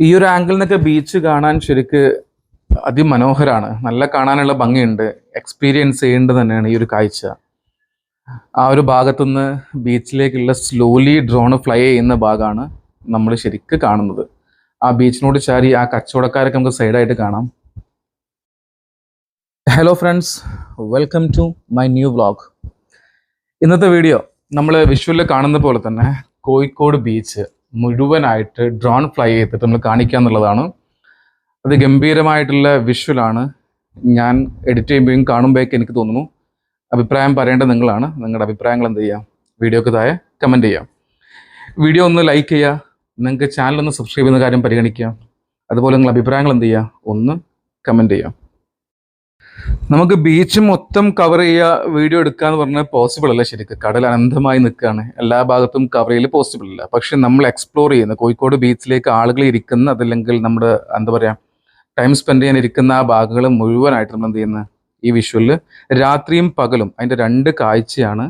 ഈ ഒരു ആംഗിൾ നിന്നൊക്കെ ബീച്ച് കാണാൻ ശരിക്ക് അതിമനോഹരാണ്. നല്ല കാണാനുള്ള ഭംഗിയുണ്ട്. എക്സ്പീരിയൻസ് ചെയ്യേണ്ടത് തന്നെയാണ് ഈ ഒരു കാഴ്ച. ആ ഒരു ഭാഗത്തുനിന്ന് ബീച്ചിലേക്കുള്ള സ്ലോലി ഡ്രോൺ ഫ്ലൈ ചെയ്യുന്ന ഭാഗമാണ് നമ്മൾ ശരിക്ക് കാണുന്നത്. ആ ബീച്ചിനോട് ചാരി ആ കച്ചവടക്കാരൊക്കെ നമുക്ക് സൈഡായിട്ട് കാണാം. Hello friends welcome to my new vlog ഇന്നത്തെ വീഡിയോ നമ്മൾ വിഷ്വലിൽ കാണുന്ന പോലെ തന്നെ കോഴിക്കോട് ബീച്ച് മുഴുവനായിട്ട് ഡ്രോൺ ഫ്ലൈ ചെയ്തിട്ട് നമ്മൾ കാണിക്കുക എന്നുള്ളതാണ്. അത് ഗംഭീരമായിട്ടുള്ള വിഷ്വലാണ് ഞാൻ എഡിറ്റ് ചെയ്യുമ്പോഴും കാണുമ്പോഴേക്ക് എനിക്ക് തോന്നുന്നു. അഭിപ്രായം പറയേണ്ടത് നിങ്ങളാണ്. നിങ്ങളുടെ അഭിപ്രായങ്ങൾ എന്ത് ചെയ്യാം? വീഡിയോക്ക് താഴെ കമന്റ് ചെയ്യാം. വീഡിയോ ഒന്ന് ലൈക്ക് ചെയ്യുക. നിങ്ങൾക്ക് ചാനൽ ഒന്ന് സബ്സ്ക്രൈബ് ചെയ്യുന്ന കാര്യം പരിഗണിക്കുക. അതുപോലെ നിങ്ങളുടെ അഭിപ്രായങ്ങൾ എന്ത് ചെയ്യുക? ഒന്ന് കമന്റ് ചെയ്യാം. നമുക്ക് ബീച്ച് മൊത്തം കവർ ചെയ്യുക വീഡിയോ എടുക്കുക എന്ന് പറഞ്ഞാൽ പോസിബിൾ അല്ല ശരിക്കും? കടൽ അനന്തമായി നിൽക്കുകയാണ് എല്ലാ ഭാഗത്തും കവർ ചെയ്യൽ പോസിബിൾ അല്ല. പക്ഷെ നമ്മൾ എക്സ്പ്ലോർ ചെയ്യുന്ന. കോഴിക്കോട് ബീച്ചിലേക്ക് ആളുകൾ ഇരിക്കുന്ന അതല്ലെങ്കിൽ നമ്മുടെ എന്താ പറയുക ടൈം സ്പെൻഡ് ചെയ്യാൻ ഇരിക്കുന്ന ആ ഭാഗങ്ങൾ മുഴുവനായിട്ട് നമ്മൾ എന്ത് ചെയ്യുന്നത് ഈ വിഷ്വലിൽ രാത്രിയും പകലും അതിന്റെ രണ്ട് കാഴ്ചയാണ്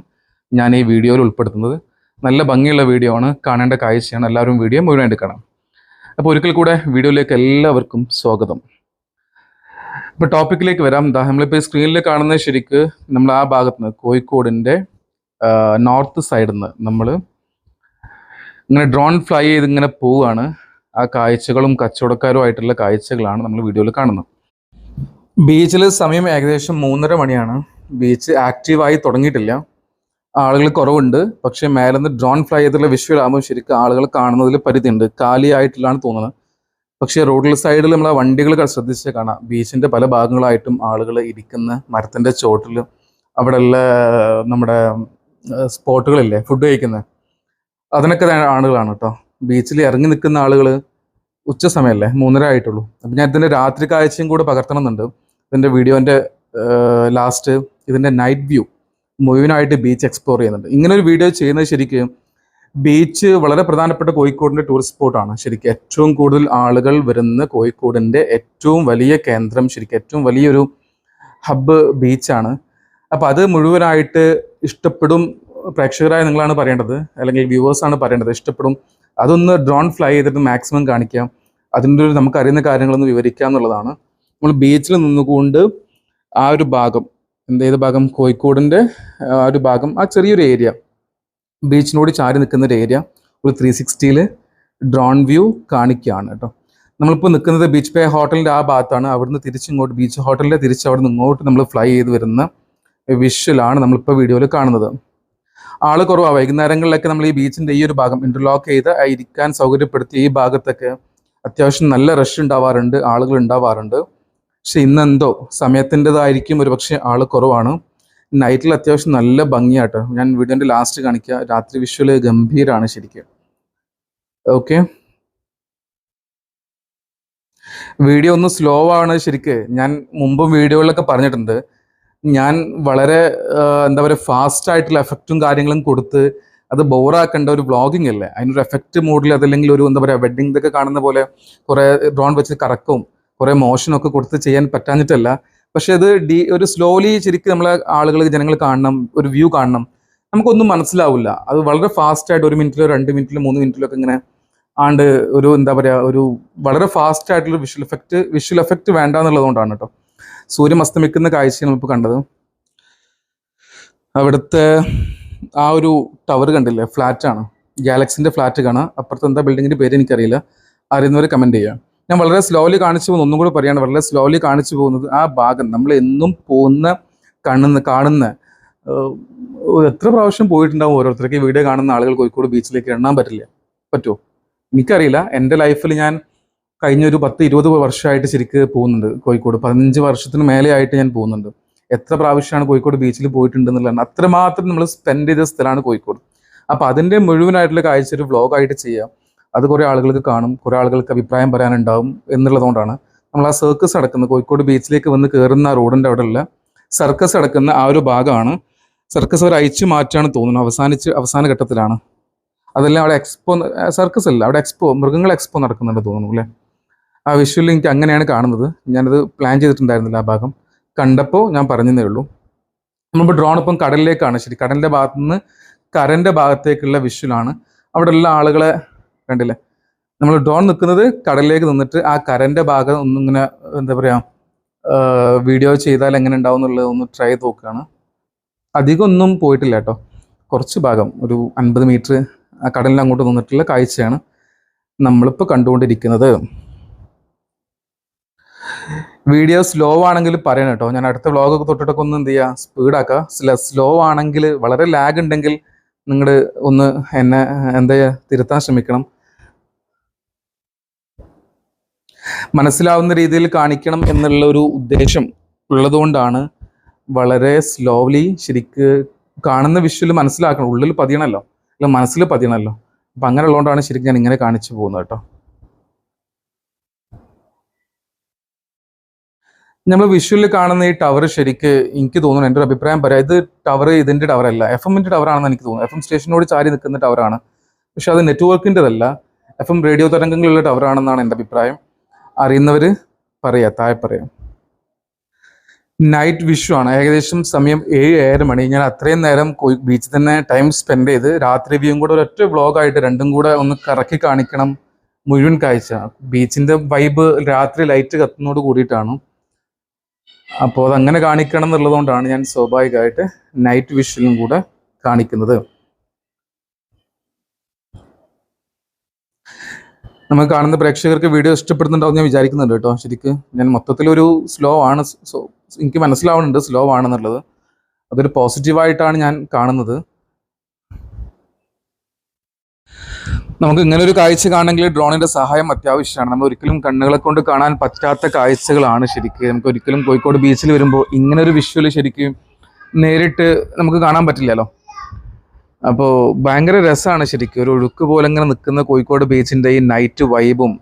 ഞാൻ ഈ വീഡിയോയിൽ ഉൾപ്പെടുത്തുന്നത്. നല്ല ഭംഗിയുള്ള വീഡിയോ ആണ്. കാണേണ്ട കാഴ്ചയാണ്. എല്ലാവരും വീഡിയോ മുഴുവനായിട്ട് കാണാം. അപ്പോൾ ഒരിക്കൽ കൂടെ വീഡിയോയിലേക്ക് എല്ലാവർക്കും സ്വാഗതം. ഇപ്പോൾ ടോപ്പിക്കിലേക്ക് വരാം. എന്താ നമ്മളിപ്പോൾ സ്ക്രീനിൽ കാണുന്ന ശരിക്ക് നമ്മൾ ആ ഭാഗത്ത് നിന്ന് കോഴിക്കോടിന്റെ നോർത്ത് സൈഡിൽ നിന്ന് നമ്മൾ ഇങ്ങനെ ഡ്രോൺ ഫ്ലൈ ചെയ്ത് ഇങ്ങനെ പോവുകയാണ് ആ കാഴ്ചകളും കച്ചവടക്കാരുമായിട്ടുള്ള കാഴ്ചകളാണ് നമ്മൾ വീഡിയോയിൽ കാണുന്നത്. ബീച്ചിൽ സമയം ഏകദേശം മൂന്നര മണിയാണ്. ബീച്ച് ആക്റ്റീവായി തുടങ്ങിയിട്ടില്ല. ആളുകൾ കുറവുണ്ട്. പക്ഷേ മേലെന്ന് ഡ്രോൺ ഫ്ലൈ ചെയ്തിട്ടുള്ള വിഷ്വൽ ശരിക്കും ആളുകൾ കാണുന്നതിൽ പരിധിയുണ്ട്. കാലിയായിട്ടുള്ളതാണ് തോന്നുന്നത്. പക്ഷേ റോഡിൽ സൈഡിൽ നമ്മൾ ആ വണ്ടികൾ ശ്രദ്ധിച്ച് കാണാം. ബീച്ചിന്റെ പല ഭാഗങ്ങളായിട്ടും ആളുകൾ ഇരിക്കുന്ന മരത്തിന്റെ ചോട്ടിൽ അവിടെയുള്ള നമ്മുടെ സ്പോട്ടുകളില്ലേ ഫുഡ് കഴിക്കുന്ന അതിനൊക്കെ ആളുകളാണ് കേട്ടോ. ബീച്ചിൽ ഇറങ്ങി നിൽക്കുന്ന ആളുകൾ ഉച്ച സമയമല്ലേ? മൂന്നര ആയിട്ടുള്ളൂ. അപ്പം ഞാൻ ഇതിന്റെ രാത്രി കാഴ്ചയും കൂടെ പകർത്തണമെന്നുണ്ട്. ഇതിന്റെ വീഡിയോന്റെ ലാസ്റ്റ് ഇതിന്റെ നൈറ്റ് വ്യൂ മുഴുവനായിട്ട് ബീച്ച് എക്സ്പ്ലോർ ചെയ്യുന്നുണ്ട്. ഇങ്ങനൊരു വീഡിയോ ചെയ്യുന്നത് ശരിക്കും ബീച്ച് വളരെ പ്രധാനപ്പെട്ട കോഴിക്കോടിന്റെ ടൂറിസ്റ്റ് സ്പോട്ടാണ് ശരിക്കും ഏറ്റവും കൂടുതൽ ആളുകൾ വരുന്ന കോഴിക്കോടിന്റെ ഏറ്റവും വലിയ കേന്ദ്രം ശരിക്കും ഏറ്റവും വലിയൊരു ഹബ്ബ് ബീച്ചാണ് അപ്പോൾ അത് മുഴുവനായിട്ട് ഇഷ്ടപ്പെടും പ്രേക്ഷകരായ നിങ്ങളാണ് പറയേണ്ടത്. അല്ലെങ്കിൽ വ്യൂവേഴ്സാണ് പറയേണ്ടത്. ഇഷ്ടപ്പെടും. അതൊന്ന് ഡ്രോൺ ഫ്ലൈ ചെയ്തിട്ട് മാക്സിമം കാണിക്കാം. അതിന്റെ ഒരു നമുക്ക് അറിയുന്ന കാര്യങ്ങളൊന്ന് വിവരിക്കാം എന്നുള്ളതാണ്. നമ്മൾ ബീച്ചിൽ നിന്നുകൊണ്ട് ആ ഒരു ഭാഗം എന്ത് ഭാഗം? കോഴിക്കോടിന്റെ ആ ഒരു ഭാഗം ആ ചെറിയൊരു ഏരിയ ബീച്ചിനോട് ചാരി നിൽക്കുന്ന ഒരു ഏരിയ ഒരു ത്രീ സിക്സ്റ്റിയിൽ ഡ്രോൺ വ്യൂ കാണിക്കുകയാണ് കേട്ടോ നമ്മളിപ്പോൾ നിൽക്കുന്നത് ബീച്ച് പേ ഹോട്ടലിന്റെ ആ ഭാഗത്താണ്. അവിടുന്ന് തിരിച്ചിങ്ങോട്ട് ബീച്ച് ഹോട്ടലിന്റെ തിരിച്ച് അവിടെ നിന്ന് ഇങ്ങോട്ട് നമ്മൾ ഫ്ലൈ ചെയ്ത് വരുന്ന വിഷ്വലാണ് നമ്മളിപ്പോൾ വീഡിയോയിൽ കാണുന്നത്. ആൾ കുറവാണ് വൈകുന്നേരങ്ങളിലൊക്കെ നമ്മൾ ഈ ബീച്ചിന്റെ ഈ ഒരു ഭാഗം ഇന്റർലോക്ക് ചെയ്ത് ഇരിക്കാൻ സൗകര്യപ്പെടുത്തിയ ഈ ഭാഗത്തൊക്കെ അത്യാവശ്യം നല്ല റഷ് ഉണ്ടാവാറുണ്ട് ആളുകൾ ഉണ്ടാവാറുണ്ട്. പക്ഷെ ഇന്നെന്തോ സമയത്തിന്റെതായിരിക്കും ഒരു പക്ഷേ ആൾ കുറവാണ്. നൈറ്റിൽ അത്യാവശ്യം നല്ല ഭംഗിയാട്ടോ. ഞാൻ വീഡിയോന്റെ ലാസ്റ്റ് കാണിക്കുക രാത്രി വിഷ്വൽ ഗംഭീരാണ് ശരിക്കും. ഓക്കെ വീഡിയോ ഒന്ന് സ്ലോ ആണ് ശരിക്ക്. ഞാൻ മുമ്പും വീഡിയോകളിലൊക്കെ പറഞ്ഞിട്ടുണ്ട്. ഞാൻ വളരെ എന്താ പറയുക ഫാസ്റ്റ് ആയിട്ടുള്ള എഫക്റ്റും കാര്യങ്ങളും കൊടുത്ത് അത് ബോറാക്കേണ്ട ഒരു വ്ളോഗിങ് അല്ലേ? അതിനൊരു എഫക്റ്റ് മോഡിൽ അതല്ലെങ്കിൽ ഒരു എന്താ പറയുക വെഡിങ് ഇതൊക്കെ കാണുന്ന പോലെ കുറേ ഡ്രോൺ വെച്ച് കറക്കവും കുറേ മോഷനൊക്കെ കൊടുത്ത് ചെയ്യാൻ പറ്റാഞ്ഞിട്ടല്ല. പക്ഷെ അത് ഡി ഒരു സ്ലോലി ശരിക്കും നമ്മളെ ആളുകൾ ജനങ്ങൾ കാണണം ഒരു വ്യൂ കാണണം. നമുക്കൊന്നും മനസ്സിലാവില്ല. അത് വളരെ ഫാസ്റ്റ് ആയിട്ട് ഒരു മിനിറ്റിലോ രണ്ട് മിനിറ്റിലോ മൂന്ന് മിനിറ്റിലോ ഒക്കെ ഇങ്ങനെ ആണ്ട് ഒരു എന്താ പറയുക ഒരു വളരെ ഫാസ്റ്റ് ആയിട്ടുള്ള വിഷ്വൽ എഫക്റ്റ് വിഷ്വൽ എഫക്റ്റ് വേണ്ട എന്നുള്ളതുകൊണ്ടാണ് കേട്ടോ സൂര്യൻ അസ്തമിക്കുന്ന കാഴ്ചയാണ് നമ്മളിപ്പോൾ കണ്ടത്. അവിടുത്തെ ആ ഒരു ടവർ കണ്ടില്ലേ? ഫ്ലാറ്റാണ് ഗാലക്സിന്റെ ഫ്ലാറ്റ് കാണാം. അപ്പുറത്ത് എന്താ ബിൽഡിങ്ങിന്റെ പേര് എനിക്കറിയില്ല. അറിയുന്നവർ കമന്റ് ചെയ്യുക ഞാൻ വളരെ സ്ലോലി കാണിച്ചു പോകുന്നു. ഒന്നും കൂടെ പറയാണ് വളരെ സ്ലോലി കാണിച്ചു പോകുന്നത് ആ ഭാഗം. നമ്മൾ എന്നും പോകുന്ന കാണുന്ന കാണുന്ന എത്ര പ്രാവശ്യം പോയിട്ടുണ്ടാവും ഓരോരുത്തർക്ക്? വീഡിയോ കാണുന്ന ആളുകൾ കോഴിക്കോട് ബീച്ചിലേക്ക് എണ്ണാൻ പറ്റില്ല. പറ്റുമോ? എനിക്കറിയില്ല. എന്റെ ലൈഫിൽ ഞാൻ കഴിഞ്ഞ ഒരു പത്ത് ഇരുപത് വർഷമായിട്ട് ശരിക്ക് പോകുന്നുണ്ട് കോഴിക്കോട്. പതിനഞ്ച് വർഷത്തിന് മേലെ ആയിട്ട് ഞാൻ പോകുന്നുണ്ട്. എത്ര പ്രാവശ്യമാണ് കോഴിക്കോട് ബീച്ചിൽ പോയിട്ടുണ്ടെന്നുള്ളതാണ്. അത്രമാത്രം നമ്മൾ സ്പെൻഡ് ചെയ്ത സ്ഥലമാണ് കോഴിക്കോട്. അപ്പോൾ അതിന്റെ മുഴുവനായിട്ടുള്ള കാഴ്ച ഒരു വ്ളോഗായിട്ട് ചെയ്യാം. അത് കുറേ ആളുകൾക്ക് കാണും കുറെ ആളുകൾക്ക് അഭിപ്രായം പറയാനുണ്ടാവും എന്നുള്ളതുകൊണ്ടാണ് നമ്മൾ ആ സർക്കസ് അടക്കുന്ന കോഴിക്കോട് ബീച്ചിലേക്ക് വന്ന് കയറുന്ന അവിടെ അവിടെയുള്ള സർക്കസ് അടക്കുന്ന ആ ഒരു ഭാഗമാണ്. സർക്കസ് അവർ അയച്ചു മാറ്റാണ് തോന്നുന്നു. അവസാനിച്ച് അവസാന ഘട്ടത്തിലാണ്. അതെല്ലാം അവിടെ എക്സ്പോ സർക്കസ് അല്ല അവിടെ എക്സ്പോ മൃഗങ്ങൾ എക്സ്പോ നടക്കുന്നുണ്ട് തോന്നുന്നു അല്ലേ? ആ വിഷ്വലിൽ എനിക്ക് അങ്ങനെയാണ് കാണുന്നത്. ഞാനത് പ്ലാൻ ചെയ്തിട്ടുണ്ടായിരുന്നില്ല ആ ഭാഗം. കണ്ടപ്പോൾ ഞാൻ പറഞ്ഞതേ ഉള്ളൂ. നമ്മളിപ്പോൾ ഡ്രോൺ ഇപ്പം കടലിലേക്കാണ്. ശരി കടലിന്റെ ഭാഗത്തുനിന്ന് കരന്റെ ഭാഗത്തേക്കുള്ള വിഷ്വലാണ് അവിടെയുള്ള ഉള്ള ആളുകളെ കണ്ടില്ലേ? നമ്മൾ ഡോൺ നിൽക്കുന്നത് കടലിലേക്ക് നിന്നിട്ട് ആ കരന്റെ ഭാഗം ഒന്നിങ്ങനെ എന്താ പറയുക വീഡിയോ ചെയ്താൽ എങ്ങനെ ഉണ്ടാവും എന്നുള്ളത് ഒന്ന് ട്രൈ ചെയ്ത് നോക്കുകയാണ്. അധികം ഒന്നും പോയിട്ടില്ല കേട്ടോ. കുറച്ച് ഭാഗം ഒരു അൻപത് മീറ്റർ ആ കടലിൽ അങ്ങോട്ട് നിന്നിട്ടുള്ള കാഴ്ചയാണ് നമ്മളിപ്പോൾ കണ്ടുകൊണ്ടിരിക്കുന്നത്. വീഡിയോ സ്ലോ ആണെങ്കിൽ പറയണം കേട്ടോ. ഞാൻ അടുത്ത വ്ളോഗൊക്കെ തൊട്ടിട്ടൊക്കെ ഒന്ന് എന്ത് ചെയ്യുക സ്പീഡാക്കുക സ്ലോ ആണെങ്കിൽ വളരെ ലാഗ് ഉണ്ടെങ്കിൽ നിങ്ങൾ ഒന്ന് എന്നെ എന്താ തിരുത്താൻ ശ്രമിക്കണം. മനസ്സിലാവുന്ന രീതിയിൽ കാണിക്കണം എന്നുള്ള ഒരു ഉദ്ദേശം ഉള്ളതുകൊണ്ടാണ് വളരെ സ്ലോലി ശരിക്ക് കാണുന്ന വിഷ്വൽ മനസ്സിലാക്കണം. ഉള്ളിൽ പതിയണല്ലോ. അല്ല മനസ്സിൽ പതിയണല്ലോ. അപ്പം അങ്ങനെ ഉള്ളതുകൊണ്ടാണ് ശരിക്കും ഞാൻ ഇങ്ങനെ കാണിച്ചു പോകുന്നത് കേട്ടോ. നമ്മൾ വിഷ്വലിൽ കാണുന്ന ഈ ടവർ ശരിക്ക് എനിക്ക് തോന്നുന്നു എന്റെ ഒരു അഭിപ്രായം പറയാം. ഇത് ടവർ ഇതിന്റെ ടവറല്ല എഫ് എമ്മിന്റെ ടവർ ആണെന്ന് എനിക്ക് തോന്നുന്നു. എഫ് എം സ്റ്റേഷനോട് ചാരി നിൽക്കുന്ന ടവറാണ് പക്ഷെ അത് നെറ്റ്വർക്കിന്റെതല്ല എഫ് എം റേഡിയോ തരംഗങ്ങളുള്ള ടവർ ആണെന്നാണ് എന്റെ അഭിപ്രായം. അറിയുന്നവർ പറയാം താഴെ പറയാം. നൈറ്റ് വിഷു ആണ്. ഏകദേശം സമയം ഏഴ് ഏഴര മണി. ഞാൻ അത്രയും നേരം ബീച്ചിൽ തന്നെ ടൈം സ്പെൻഡ് ചെയ്ത് രാത്രി വ്യൂവും കൂടെ ഒരൊറ്റ വ്ളോഗായിട്ട് രണ്ടും കൂടെ ഒന്ന് കറക്കി കാണിക്കണം മുഴുവൻ കാഴ്ച. ബീച്ചിന്റെ വൈബ് രാത്രി ലൈറ്റ് കത്തുന്നതോട് കൂടിയിട്ടാണ്. അപ്പോൾ അതങ്ങനെ കാണിക്കണം എന്നുള്ളതുകൊണ്ടാണ് ഞാൻ സ്വാഭാവികമായിട്ട് നൈറ്റ് വിഷുവിലും കൂടെ കാണിക്കുന്നത്. നമ്മൾ കാണുന്ന പ്രേക്ഷകർക്ക് വീഡിയോ ഇഷ്ടപ്പെടുന്നുണ്ടാവും ഞാൻ വിചാരിക്കുന്നുണ്ട് കേട്ടോ. ശരിക്ക് ഞാൻ മൊത്തത്തിലൊരു സ്ലോ ആണ്. സോ എനിക്ക് മനസ്സിലാവുന്നുണ്ട് സ്ലോ ആണെന്നുള്ളത്. അതൊരു പോസിറ്റീവായിട്ടാണ് ഞാൻ കാണുന്നത്. നമുക്ക് ഇങ്ങനെ ഒരു കാഴ്ച കാണണമെങ്കിൽ ഡ്രോണിന്റെ സഹായം അത്യാവശ്യമാണ്. നമ്മൾ ഒരിക്കലും കണ്ണുകളെ കൊണ്ട് കാണാൻ പറ്റാത്ത കാഴ്ചകളാണ് ശരിക്കും. നമുക്ക് ഒരിക്കലും കോഴിക്കോട് ബീച്ചിൽ വരുമ്പോൾ ഇങ്ങനെ ഒരു വിഷ്വൽ ശരിക്കും നേരിട്ട് നമുക്ക് കാണാൻ പറ്റില്ലല്ലോ. അപ്പോൾ ഭയങ്കര രസമാണ് ശരിക്കും. ഒരു ഒഴുക്ക് പോലെ ഇങ്ങനെ നിൽക്കുന്ന കോഴിക്കോട് ബീച്ചിന്റെ ഈ നൈറ്റ് വൈബും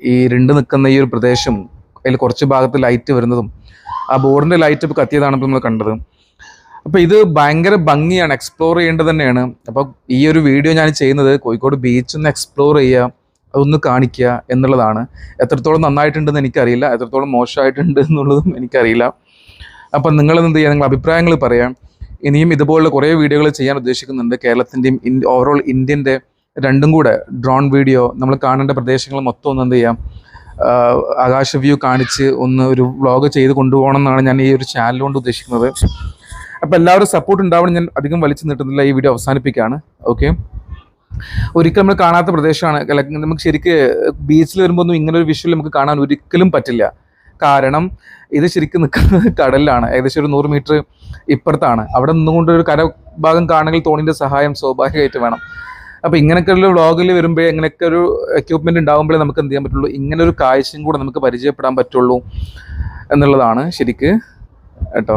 ഈ രണ്ട് നിൽക്കുന്ന ഈ ഒരു പ്രദേശം അതിൽ കുറച്ച് ഭാഗത്ത് ലൈറ്റ് വരുന്നതും ആ ബോർഡിന്റെ ലൈറ്റ് ഇപ്പോൾ കത്തിയതാണ് ഇപ്പോൾ നമ്മൾ കണ്ടത്. അപ്പോൾ ഇത് ഭയങ്കര ഭംഗിയാണ് എക്സ്പ്ലോർ ചെയ്യേണ്ടത് തന്നെയാണ്. അപ്പോൾ ഈ ഒരു വീഡിയോ ഞാൻ ചെയ്യുന്നത് കോഴിക്കോട് ബീച്ച് ഒന്ന് എക്സ്പ്ലോർ ചെയ്യുക അതൊന്ന് കാണിക്കുക എന്നുള്ളതാണ്. എത്രത്തോളം നന്നായിട്ടുണ്ടെന്ന് എനിക്കറിയില്ല എത്രത്തോളം മോശമായിട്ടുണ്ട് എന്നുള്ളതും എനിക്കറിയില്ല. അപ്പം നിങ്ങളെന്ത് ചെയ്യുക നിങ്ങളുടെ അഭിപ്രായങ്ങൾ പറയാം. ഇനിയും ഇതുപോലുള്ള കുറേ വീഡിയോകൾ ചെയ്യാൻ ഉദ്ദേശിക്കുന്നുണ്ട്. കേരളത്തിന്റെയും ഓവറോൾ ഇന്ത്യന്റെ രണ്ടും കൂടെ ഡ്രോൺ വീഡിയോ നമ്മൾ കാണേണ്ട പ്രദേശങ്ങൾ മൊത്തം ഒന്ന് എന്ത് ചെയ്യാം? ആകാശ വ്യൂ കാണിച്ച് ഒന്ന് ഒരു വ്ളോഗ് ചെയ്ത് കൊണ്ടുപോകണം എന്നാണ് ഞാൻ ഈ ഒരു ചാനൽ കൊണ്ട് ഉദ്ദേശിക്കുന്നത്. അപ്പോൾ എല്ലാവരും സപ്പോർട്ട് ഉണ്ടാവണം ഞാൻ അധികം വലിച്ചു നീട്ടുന്നില്ല. ഈ വീഡിയോ അവസാനിപ്പിക്കുകയാണ്. ഓക്കെ ഒരിക്കലും നമ്മൾ കാണാത്ത പ്രദേശമാണ്. നമുക്ക് ശരിക്ക് ബീച്ചിൽ വരുമ്പോൾ ഒന്നും ഇങ്ങനെ ഒരു വിഷ്വൽ നമുക്ക് കാണാൻ ഒരിക്കലും പറ്റില്ല. കാരണം ഇത് ശരിക്കും നിൽക്കുന്നത് കടലിലാണ്. ഏകദേശം ഒരു നൂറ് മീറ്റർ ഇപ്പുറത്താണ്. അവിടെ നിന്നുകൊണ്ട് ഒരു കരഭാഗം കാണണമെങ്കിൽ തോണിന്റെ സഹായം സ്വാഭാവികമായിട്ട് വേണം. അപ്പോൾ ഇങ്ങനെയൊക്കെയുള്ള വ്ളോഗിൽ വരുമ്പോൾ ഇങ്ങനെയൊക്കെ ഒരു എക്യൂപ്മെന്റ് ഉണ്ടാകുമ്പോഴേ നമുക്ക് എന്ത് ചെയ്യാൻ പറ്റുള്ളൂ? ഇങ്ങനെ ഒരു കാഴ്ചയും കൂടെ നമുക്ക് പരിചയപ്പെടാൻ പറ്റുള്ളൂ എന്നുള്ളതാണ് ശരിക്ക് കേട്ടോ.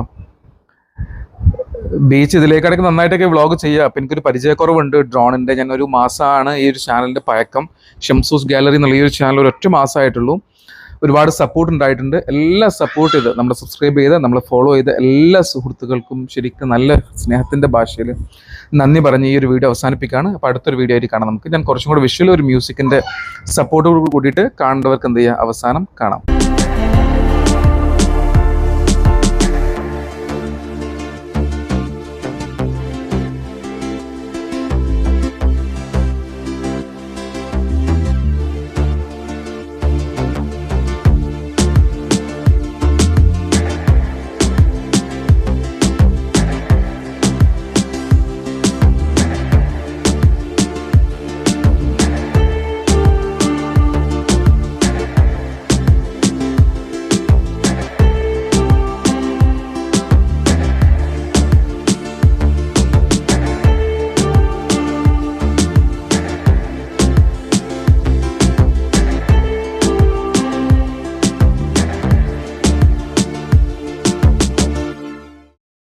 ബീച്ച് ഇതിലേക്കിടയ്ക്ക് നന്നായിട്ടൊക്കെ വ്ളോഗ് ചെയ്യുക അപ്പം എനിക്കൊരു പരിചയക്കുറവുണ്ട് ഡ്രോണിന്റെ ഞാൻ ഒരു മാസമാണ് ഈ ഒരു ചാനലിന്റെ പഴക്കം. ഷംസൂസ് ഗാലറി എന്നുള്ള ഈ ഒരു ചാനൽ ഒരൊറ്റ മാസമായിട്ടുള്ളൂ ഒരുപാട് സപ്പോർട്ട് ഉണ്ടായിട്ടുണ്ട്. എല്ലാ സപ്പോർട്ട് ചെയ്ത് നമ്മളെ സബ്സ്ക്രൈബ് ചെയ്ത് നമ്മളെ ഫോളോ ചെയ്ത എല്ലാ സുഹൃത്തുക്കൾക്കും ശരിക്കും നല്ല സ്നേഹത്തിന്റെ ഭാഷയിൽ നന്ദി പറഞ്ഞ് ഈ ഒരു വീഡിയോ അവസാനിപ്പിക്കുകയാണ്. അപ്പോൾ അടുത്തൊരു വീഡിയോ ആയിട്ട് കാണാം നമുക്ക്. ഞാൻ കുറച്ചും കൂടെ വിഷ്വൽ ഒരു മ്യൂസിക്കിന്റെ സപ്പോർട്ടോട് കൂടിയിട്ട് കാണേണ്ടവർക്ക് എന്ത് ചെയ്യുക അവസാനം കാണാം.